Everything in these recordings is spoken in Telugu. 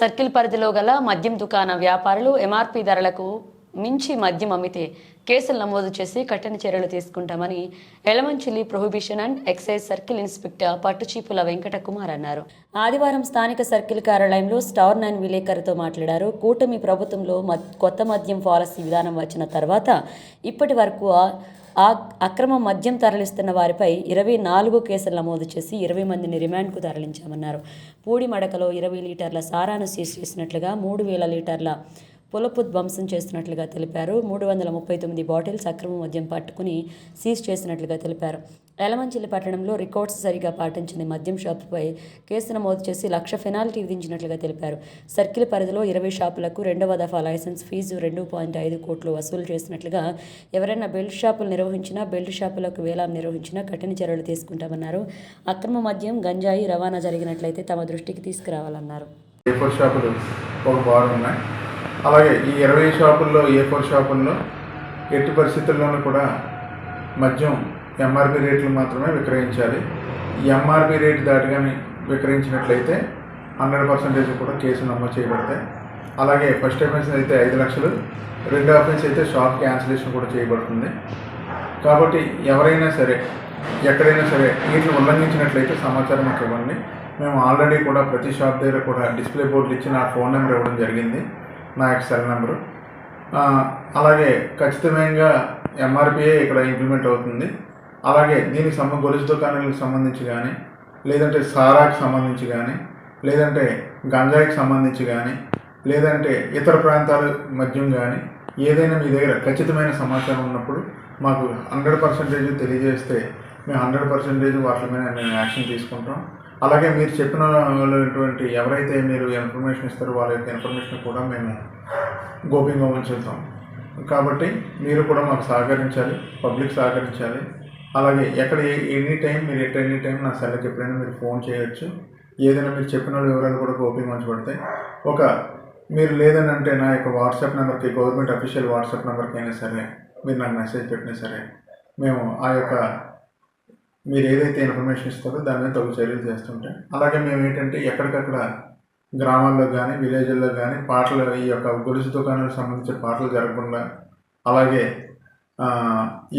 సర్కిల్ పరిధిలో గల మద్యం దుకాణ వ్యాపారులు ఎంఆర్పి ధరలకు మించి మద్యం అమ్మితే కేసులు నమోదు చేసి కఠిన చర్యలు తీసుకుంటామని Yelamanchili prohibition and excise circle inspector Pattucheepula Venkata Kumar అన్నారు. ఆదివారం స్థానిక సర్కిల్ కార్యాలయంలో స్టార్ నైన్ విలేకరుతో మాట్లాడారు. కూటమి ప్రభుత్వంలో మద్- కొత్త మద్యం పాలసీ విధానం వచ్చిన తర్వాత ఇప్పటి వరకు అక్రమ మద్యం తరలిస్తున్న వారిపై ఇరవై నాలుగు కేసులు నమోదు చేసి ఇరవై మందిని రిమాండ్కు తరలించామన్నారు. పూడి మడకలో ఇరవై లీటర్ల సారాను సీజ్ చేసినట్లుగా మూడు వేల లీటర్ల పులపు ధ్వంసం చేస్తున్నట్లుగా తెలిపారు. మూడు వందల ముప్పై తొమ్మిది బాటిల్స్ అక్రమ మద్యం పట్టుకుని సీజ్ చేసినట్లుగా తెలిపారు. ఎలమంచిల్లి పట్టణంలో రికార్డ్స్ సరిగా పాటించని మద్యం షాపుపై కేసు నమోదు చేసి లక్ష పెనాల్టీ విధించినట్లుగా తెలిపారు. సర్కిల్ పరిధిలో ఇరవై షాపులకు రెండవ దఫా లైసెన్స్ ఫీజు రెండు పాయింట్ ఐదు కోట్లు వసూలు చేసినట్లుగా ఎవరైనా బెల్ట్ షాపులు నిర్వహించినా బెల్ట్ షాపులకు వేలం నిర్వహించినా కఠిన చర్యలు తీసుకుంటామన్నారు. అక్రమ మద్యం గంజాయి రవాణా జరిగినట్లయితే తమ దృష్టికి తీసుకురావాలన్నారు. షాపులు ఒక బార్ ఉన్నాయి. అలాగే ఈ ఇరవై షాపుల్లో ఏ ఫోర్ షాపుల్లో ఎట్టి పరిస్థితుల్లోనూ కూడా మద్యం ఎంఆర్పి రేట్లు మాత్రమే విక్రయించాలి. ఎంఆర్పి రేట్ దాటిగానే విక్రయించినట్లయితే హండ్రెడ్ పర్సెంటేజ్ కూడా కేసు నమోదు చేయబడతాయి. అలాగే ఫస్ట్ అఫెన్స్ అయితే ఐదు లక్షలు రెండో అఫెన్స్ అయితే షాప్ క్యాన్సిలేషన్ కూడా చేయబడుతుంది. కాబట్టి ఎవరైనా సరే ఎక్కడైనా సరే వీటిని ఉల్లంఘించినట్లయితే సమాచారం మాకు ఇవ్వండి. మేము ఆల్రెడీ కూడా ప్రతి షాప్ దగ్గర కూడా డిస్ప్లే బోర్డులు ఇచ్చి నా ఫోన్ నెంబర్ ఇవ్వడం జరిగింది. నా యొక్క సెల్ నెంబరు. అలాగే ఖచ్చితమైనగా ఎంఆర్పిఏ ఇక్కడ ఇంప్లిమెంట్ అవుతుంది. అలాగే దీనికి సంబంధ గొలుసు దుకాణాలకు సంబంధించి కానీ లేదంటే సారాకి సంబంధించి కానీ లేదంటే గంజాయికి సంబంధించి కానీ లేదంటే ఇతర ప్రాంతాల మద్యం కానీ ఏదైనా మీ దగ్గర ఖచ్చితమైన సమాచారం ఉన్నప్పుడు మాకు హండ్రెడ్ పర్సెంటేజ్ తెలియజేస్తే మేము హండ్రెడ్ పర్సెంటేజ్ వాటి మీద మేము యాక్షన్ తీసుకుంటాం. అలాగే మీరు చెప్పిన వాళ్ళటువంటి ఎవరైతే మీరు ఇన్ఫర్మేషన్ ఇస్తారో వాళ్ళ యొక్క ఇన్ఫర్మేషన్ కూడా మేము గోప్యంగా ఉంచుతాం. కాబట్టి మీరు కూడా మాకు సహకరించాలి పబ్లిక్ సహకరించాలి. అలాగే ఎక్కడ ఎనీ టైం మీరు ఎట్ ఎనీ టైం నా సెల్కి ఎప్పుడైనా మీరు ఫోన్ చేయొచ్చు. ఏదైనా మీరు చెప్పిన వివరాలు కూడా గోప్యంగా ఉంచబడతాయి. ఒక మీరు లేదని అంటే నా యొక్క వాట్సాప్ నెంబర్కి గవర్నమెంట్ అఫీషియల్ వాట్సాప్ నెంబర్కి అయినా సరే మీరు నాకు మెసేజ్ పెట్టినా సరే మేము ఆ యొక్క మీరు ఏదైతే ఇన్ఫర్మేషన్ ఇస్తారో దాని మీద తగు చర్యలు చేస్తుంటే అలాగే మేము ఏంటంటే ఎక్కడికక్కడ గ్రామాల్లో కానీ విలేజ్ల్లో కానీ పాటలు ఈ యొక్క గొలుసు దుకాణాలకు సంబంధించిన పాటలు జరగకుండా అలాగే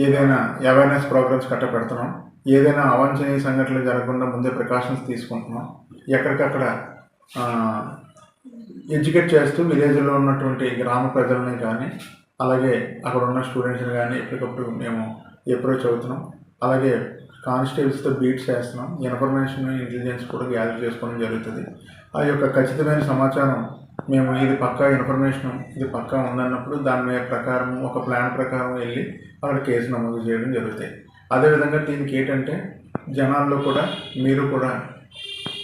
ఏదైనా అవేర్నెస్ ప్రోగ్రామ్స్ కట్ట పెడుతున్నాం ఏదైనా అవాంఛనీయ సంఘటనలు జరగకుండా ముందే ప్రికాషన్స్ తీసుకుంటున్నాం. ఎక్కడికక్కడ ఎడ్యుకేట్ చేస్తూ విలేజ్లో ఉన్నటువంటి గ్రామ ప్రజలని కానీ అలాగే అక్కడ ఉన్న స్టూడెంట్స్ని కానీ ఎప్పటికప్పుడు మేము ఎప్రోచ్ అవుతున్నాం. అలాగే కానిస్టేబుల్స్తో బీట్స్ చేస్తున్నాం. ఇన్ఫర్మేషన్ ఇంటెలిజెన్స్ కూడా గ్యాదర్ చేసుకోవడం జరుగుతుంది. ఆ యొక్క ఖచ్చితమైన సమాచారం మేము ఇది పక్కా ఇన్ఫర్మేషన్ ఇది పక్కా ఉందన్నప్పుడు దాని మీద ప్రకారం ఒక ప్లాన్ ప్రకారం వెళ్ళి అక్కడ కేసు నమోదు చేయడం జరుగుతాయి. అదేవిధంగా దీనికి ఏంటంటే జనాల్లో కూడా మీరు కూడా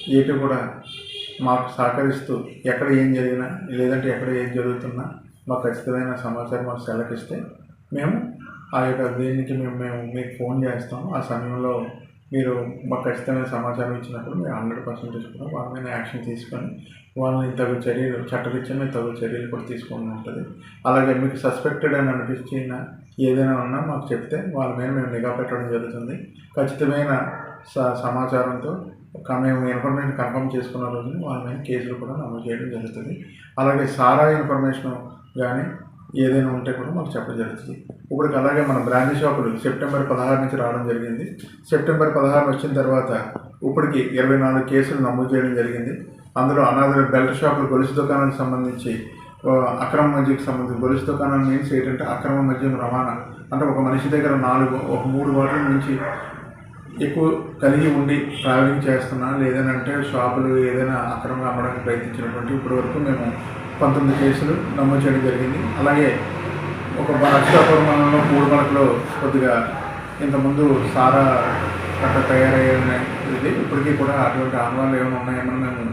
ఏపీ కూడా మాకు సహకరిస్తూ ఎక్కడ ఏం జరిగినా లేదంటే ఎక్కడ ఏం జరుగుతున్నా మాకు ఖచ్చితమైన సమాచారం మాకు సెలకిస్తే మేము ఆ యొక్క దీనికి మేము మేము మీకు ఫోన్ చేస్తాం ఆ సమయంలో మీరు మాకు ఖచ్చితమైన సమాచారం ఇచ్చినప్పుడు మీరు హండ్రెడ్ పర్సెంటేజ్ కూడా వాళ్ళ మీద యాక్షన్ తీసుకొని వాళ్ళని తగు చర్యలు చట్టరీత్యా మేము తగు చర్యలు కూడా తీసుకోవడం ఉంటుంది. అలాగే మీకు సస్పెక్టెడ్ అని అనిపించిన ఏదైనా ఉన్నా మాకు చెప్తే వాళ్ళ మీద మేము నిఘా పెట్టడం జరుగుతుంది. ఖచ్చితమైన స సమాచారంతో మేము ఇన్ఫర్మేషన్ కన్ఫర్మ్ చేసుకున్న రోజున వాళ్ళ మీద కేసులు కూడా నమోదు చేయడం జరుగుతుంది. అలాగే సారా ఇన్ఫర్మేషన్ కానీ ఏదైనా ఉంటే కూడా మాకు చెప్పడం జరుగుతుంది. ఇప్పుడు అలాగే మన బ్రాంచ్ షాపులు సెప్టెంబర్ పదహారు నుంచి రావడం జరిగింది. సెప్టెంబర్ పదహారు వచ్చిన తర్వాత ఇప్పటికి ఇరవై నాలుగు కేసులు నమోదు చేయడం జరిగింది. అందులో అనాథర బెల్ట్ షాపులు గొలుసు దుకాణానికి సంబంధించి అక్రమ మద్యకి సంబంధించి గొలుసు దుకాణం మీన్స్ ఏంటంటే అక్రమ మద్యం రవాణా. అంటే ఒక మనిషి దగ్గర నాలుగు ఒక మూడు బాటిల్ నుంచి ఎక్కువ కలిగి ఉండి ట్రావెలింగ్ చేస్తున్నా లేదనంటే షాపులు ఏదైనా అక్రమంగా అమ్మడానికి ప్రయత్నించినటువంటి ఇప్పటి వరకు మేము పంతొమ్మిది కేసులు నమోదు చేయడం జరిగింది. అలాగే ఒక నక్షత్రపురం మూడు మడకలు కొద్దిగా ఇంతకుముందు సారా అట్లా తయారయ్యాయని ఇది ఇప్పటికీ కూడా అటువంటి ఆనవాళ్ళు ఏమైనా ఉన్నాయేమని మేము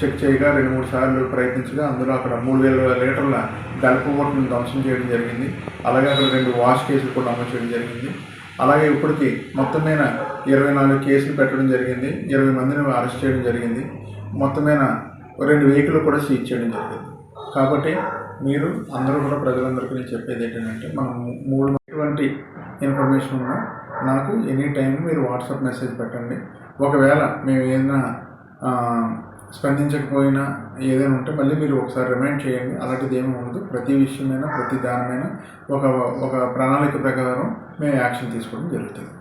చెక్ చేయగా రెండు మూడు సార్లు ప్రయత్నించగా అందులో అక్కడ మూడు వేల లీటర్ల గల్పు ఓట్లను ధ్వంసం చేయడం జరిగింది. అలాగే అక్కడ రెండు వాష్ కేసులు కూడా అమలు చేయడం జరిగింది. అలాగే ఇప్పటికి మొత్తం మీద ఇరవై నాలుగు కేసులు పెట్టడం జరిగింది. ఇరవై మందిని అరెస్ట్ చేయడం జరిగింది. మొత్తం మీద రెండు వెహికల్ కూడా సీజ్ చేయడం జరిగింది. కాబట్టి మీరు అందరూ కూడా ప్రజలందరికీ నేను చెప్పేది ఏంటంటే మనం మూడు ఎటువంటి ఇన్ఫర్మేషన్ ఉన్నా నాకు ఎనీ టైం మీరు వాట్సాప్ మెసేజ్ పెట్టండి. ఒకవేళ మేము ఏదైనా స్పందించకపోయినా ఏదైనా ఉంటే మళ్ళీ మీరు ఒకసారి రిమైండ్ చేయండి. అలాంటిది ఏమీ ఉండదు. ప్రతి విషయమైనా ప్రతి దానిమైనా ఒక ఒక ప్రణాళిక ప్రకారం మేము యాక్షన్ తీసుకోవడం జరుగుతుంది.